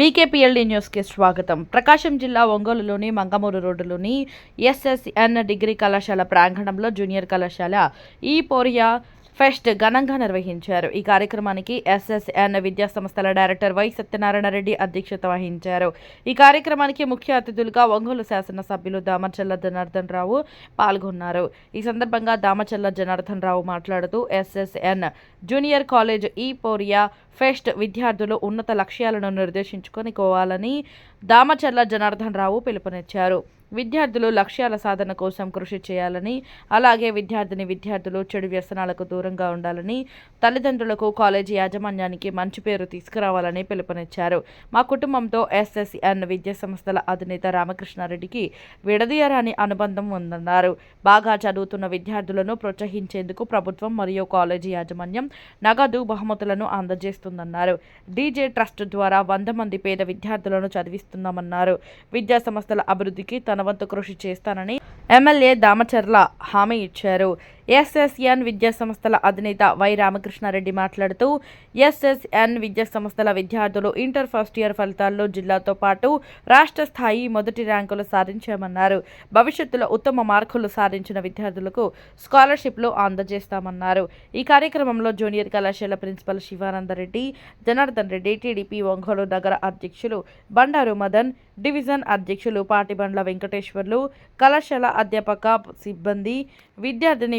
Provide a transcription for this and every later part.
బీకేపీఎల్డీ న్యూస్కి స్వాగతం. ప్రకాశం జిల్లా ఒంగోలులోని మంగమూరు రోడ్డులోని ఎస్ఎస్ఎన్ డిగ్రీ కళాశాల ప్రాంగణంలో జూనియర్ కళాశాల ఈ పోరియా ఫెస్ట్ ఘనంగా నిర్వహించారు. ఈ కార్యక్రమానికి ఎస్ఎస్ఎన్ విద్యా సంస్థల డైరెక్టర్ వై సత్యనారాయణ రెడ్డి అధ్యక్షత వహించారు. ఈ కార్యక్రమానికి ముఖ్య అతిథులుగా ఒంగోలు శాసనసభ్యులు దామచల్ల జనార్దన్ రావు పాల్గొన్నారు. ఈ సందర్భంగా దామచల్ల జనార్దన్ రావు మాట్లాడుతూ ఎస్ఎస్ఎన్ జూనియర్ కాలేజ్ ఈ పోరియా ఫెస్ట్ విద్యార్థులు ఉన్నత లక్ష్యాలను నిర్దేశించుకొని కోవాలని దామచర్ల జనార్దన్ రావు పిలుపునిచ్చారు. విద్యార్థులు లక్ష్యాల సాధన కోసం కృషి చేయాలని అలాగే విద్యార్థిని విద్యార్థులు చెడు వ్యసనాలకు దూరంగా ఉండాలని తల్లిదండ్రులకు కాలేజీ యాజమాన్యానికి మంచి పేరు తీసుకురావాలని పిలుపునిచ్చారు. మా కుటుంబంతో ఎస్ఎస్ఎన్ విద్యా సంస్థల అధినేత రామకృష్ణారెడ్డికి విడదీయరాని అనుబంధం ఉందన్నారు. బాగా చదువుతున్న విద్యార్థులను ప్రోత్సహించేందుకు ప్రభుత్వం మరియు కాలేజీ యాజమాన్యం నగదు బహుమతులను అందజేస్తుందన్నారు. డీజే ట్రస్ట్ ద్వారా వంద మంది పేద విద్యార్థులను చదివిస్తున్నామన్నారు. విద్యా సంస్థల అభివృద్ధికి తన వంతు కృషి చేస్తానని ఎమ్మెల్యే దామచర్ల హామీ ఇచ్చారు. ఎస్ఎస్ఎన్ విద్యా సంస్థల అధినేత వై రామకృష్ణారెడ్డి మాట్లాడుతూ ఎస్ఎస్ఎన్ విద్యా సంస్థల విద్యార్థులు ఇంటర్ ఫస్ట్ ఇయర్ ఫలితాల్లో జిల్లాతో పాటు రాష్ట్ర స్థాయి మొదటి ర్యాంకులు సాధించామన్నారు. భవిష్యత్తులో ఉత్తమ మార్కులు సాధించిన విద్యార్థులకు స్కాలర్షిప్లు అందజేస్తామన్నారు. ఈ కార్యక్రమంలో జూనియర్ కళాశాల ప్రిన్సిపల్ శివానందరెడ్డి జనార్దన్ రెడ్డి టీడీపీ ఒంగోలు నగర అధ్యక్షులు బండారు మదన్ డివిజన్ అధ్యక్షులు పాటిబండ్ల వెంకటేశ్వర్లు కళాశాల అధ్యాపక సిబ్బంది విద్యార్థిని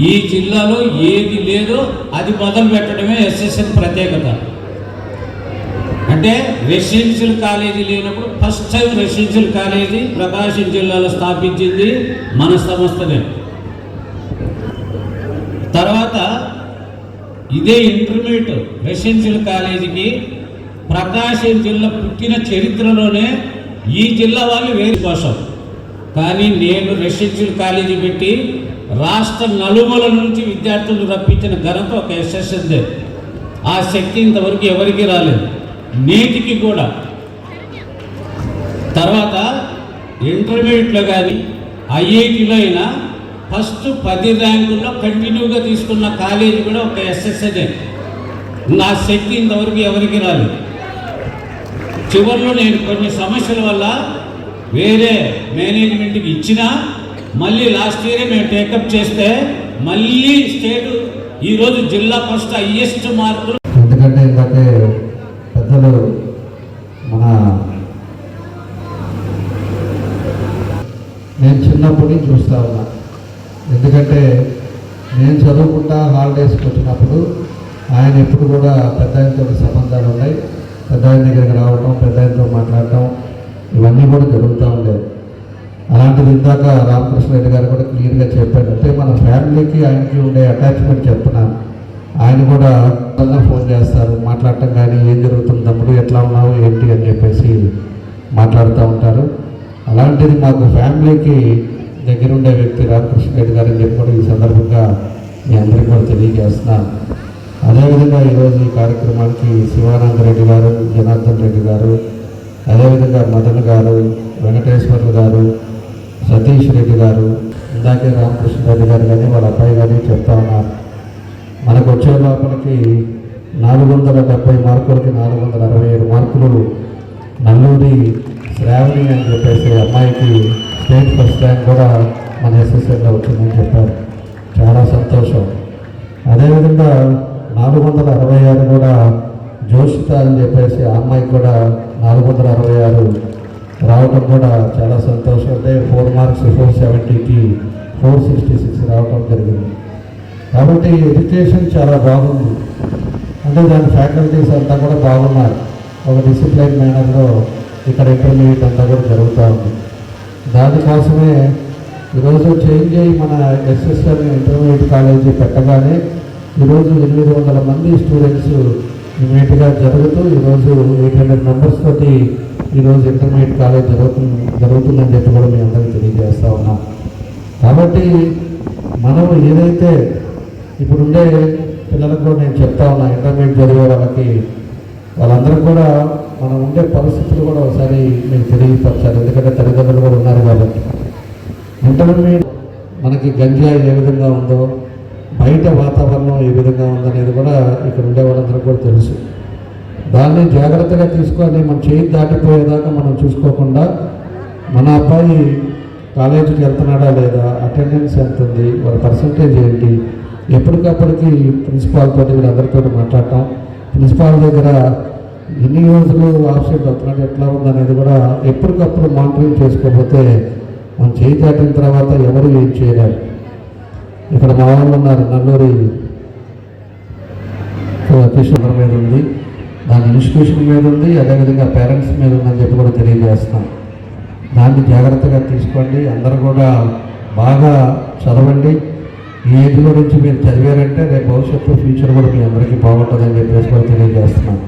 ఈ జిల్లాలో ఏది లేదో అది మొదలు పెట్టడమే ఎస్ఎస్ఎన్ ప్రత్యేకత. అంటే రెసిడెన్షియల్ కాలేజీ లేనప్పుడు first time residential college Prakasam జిల్లాలో స్థాపించింది మన సంస్థనే. తర్వాత ఇదే ఇంటర్మీడియట్ రెసిడెన్షియల్ కాలేజీకి ప్రకాశం జిల్లా పుట్టిన చరిత్రలోనే ఈ జిల్లా వాళ్ళు వేరు కోసం కానీ నేను రెసిడెన్షియల్ కాలేజీ పెట్టి రాష్ట్ర నలుమూల నుంచి విద్యార్థులు రప్పించిన ఘనత ఒక ఎస్ఎస్ఎన్దే ఆ శక్తి ఇంతవరకు ఎవరికి రాలేదు. నీటికి కూడా. తర్వాత ఇంటర్మీడియట్లో కానీ ఐఐటిలో అయినా ఫస్ట్ పది ర్యాంకుల్లో కంటిన్యూగా తీసుకున్న కాలేజీ కూడా ఒక ఎస్ఎస్ఎన్ఏ నా శక్తి ఇంతవరకు ఎవరికి రాలేదు. చివరిలో నేను కొన్ని సమస్యల వల్ల వేరే మేనేజ్మెంట్కి ఇచ్చినా మళ్ళీ లాస్ట్ ఇయరే మేము టేకప్ చేస్తే మళ్ళీ స్టేట్ ఈరోజు జిల్లా ఫస్ట్ హయ్యెస్ట్ మార్కులు ఎందుకంటే ఎందుకంటే పెద్దలు మన నేను చిన్నప్పటి నుంచి చూస్తా ఉన్నా. ఎందుకంటే నేను చదువుకుంటా హాలిడేస్కి వచ్చినప్పుడు ఆయన ఎప్పుడు కూడా పెద్ద ఆయనతో సంబంధాలు ఉన్నాయి. పెద్ద ఆయన దగ్గరికి రావటం పెద్ద ఆయనతో మాట్లాడటం ఇవన్నీ కూడా జరుగుతూ ఉండేవి. అలాంటిది ఇందాక రామకృష్ణ రెడ్డి గారు కూడా క్లియర్గా చెప్పాడు అంటే మన ఫ్యామిలీకి ఆయనకి ఉండే అటాచ్మెంట్ చెప్తున్నాను. ఆయన కూడా అన్న ఫోన్ చేస్తారు. మాట్లాడటం కానీ ఏం జరుగుతుంది తమ్ముడు? ఎట్లా ఉన్నావు? ఏంటి? అని చెప్పేసి మాట్లాడుతూ ఉంటారు. అలాంటిది మాకు ఫ్యామిలీకి దగ్గరుండే వ్యక్తి రామకృష్ణ రెడ్డి గారు అని చెప్పి కూడా ఈ సందర్భంగా మీ అందరికీ కూడా తెలియజేస్తున్నాను అదేవిధంగా ఈరోజు ఈ కార్యక్రమానికి శివానంద రెడ్డి గారు జనార్దన్ రెడ్డి గారు అదేవిధంగా మదన్ గారు వెంకటేశ్వర్లు గారు సతీష్ రెడ్డి గారు ఇందాకే రామకృష్ణ రెడ్డి గారు కానీ వాళ్ళ అబ్బాయి గారు చెప్తా ఉన్నారు. మనకు వచ్చే లోపలికి నాలుగు వందల డెబ్బై మార్కులకి నాలుగు వందల అరవై ఏడు మార్కులు నల్లూరి శ్రావణి అని చెప్పేసి అమ్మాయికి స్టేట్ ఫస్ట్ ర్యాంక్ కూడా మన ఎస్ఎస్ఎల్లో వచ్చిందని చెప్పారు. చాలా సంతోషం. అదేవిధంగా నాలుగు వందల అరవై ఆరు కూడా జోషిత అని చెప్పేసి ఆ అమ్మాయికి కూడా నాలుగు వందల అరవై ఆరు రావడం కూడా చాలా సంతోషం. అంటే ఫోర్ మార్క్స్ ఫోర్ సెవెంటీకి ఫోర్ సిక్స్టీ సిక్స్ రావడం జరిగింది. కాబట్టి ఎడ్యుకేషన్ చాలా బాగుంది. అంటే దాని ఫ్యాకల్టీస్ అంతా కూడా బాగున్నారు ఒక డిసిప్లైన్ మేనర్లో ఇక్కడ ఇంటర్మీడియట్ అంతా కూడా జరుగుతూ ఉంది. దానికోసమే ఈరోజు చేంజ్ అయ్యి మన ఎస్ఎస్ఎల్ ఇంటర్మీడియట్ కాలేజీ పెట్టగానే ఈరోజు ఎనిమిది వందల మంది స్టూడెంట్స్ ఇమీడియట్గా జరుగుతూ ఈరోజు ఎయిట్ హండ్రెడ్ మెంబర్స్ తోటి ఈరోజు ఇంటర్మీడియట్ కాలేజ్ జరుగుతుంది జరుగుతుందని చెప్పి కూడా మీ అందరికీ తెలియజేస్తా ఉన్నాం. కాబట్టి మనం ఏదైతే ఇప్పుడుండే పిల్లలకు కూడా నేను చెప్తా ఉన్నా ఇంటర్మీడియట్ చదివే వాళ్ళకి వాళ్ళందరూ కూడా మనం ఉండే పరిస్థితులు కూడా ఒకసారి మీకు తెలియపరచాలి. ఎందుకంటే తల్లిదండ్రులు కూడా ఉన్నారు కాబట్టి. ఇంటర్మీడియట్ మనకి గంజాయి ఏ విధంగా ఉందో బయట వాతావరణం ఏ విధంగా ఉందనేది కూడా ఇక్కడ ఉండే వాళ్ళందరూ కూడా తెలుసు. దాన్ని జాగ్రత్తగా తీసుకొని మనం చేయి దాటిపోయేదాకా మనం చూసుకోకుండా మన అబ్బాయి కాలేజీకి వెళ్తున్నాడా లేదా అటెండెన్స్ ఎంత ఉంది వాళ్ళ పర్సంటేజ్ ఏంటి ఎప్పటికప్పటికి ప్రిన్సిపాల్ తోటి వీళ్ళందరితో మాట్లాడటం ప్రిన్సిపాల్ దగ్గర ఎన్ని రోజులు ఆబ్సెంట్ అవుతున్నాడు ఎట్లా ఉందనేది కూడా ఎప్పటికప్పుడు మానిటరింగ్ చేసుకోకపోతే మనం చేయి దాటిన తర్వాత ఎవరు ఏం చేయలేరు. ఇక్కడ మా వాళ్ళు ఉన్నారు నల్లూరి. కిషోర్ మీద ఉంది. దాని ఇన్స్టిట్యూషన్ మీద ఉంది అదేవిధంగా పేరెంట్స్ మీద ఉందని చెప్పి కూడా తెలియజేస్తాం దాన్ని జాగ్రత్తగా తీసుకోండి. అందరూ కూడా బాగా చదవండి. ఈ ఏజ్ గురించి మీరు చదివారంటే రేపు భవిష్యత్తు ఫ్యూచర్ కూడా మీ అందరికీ బాగుంటుందని చెప్పేసి కూడా తెలియజేస్తున్నాం.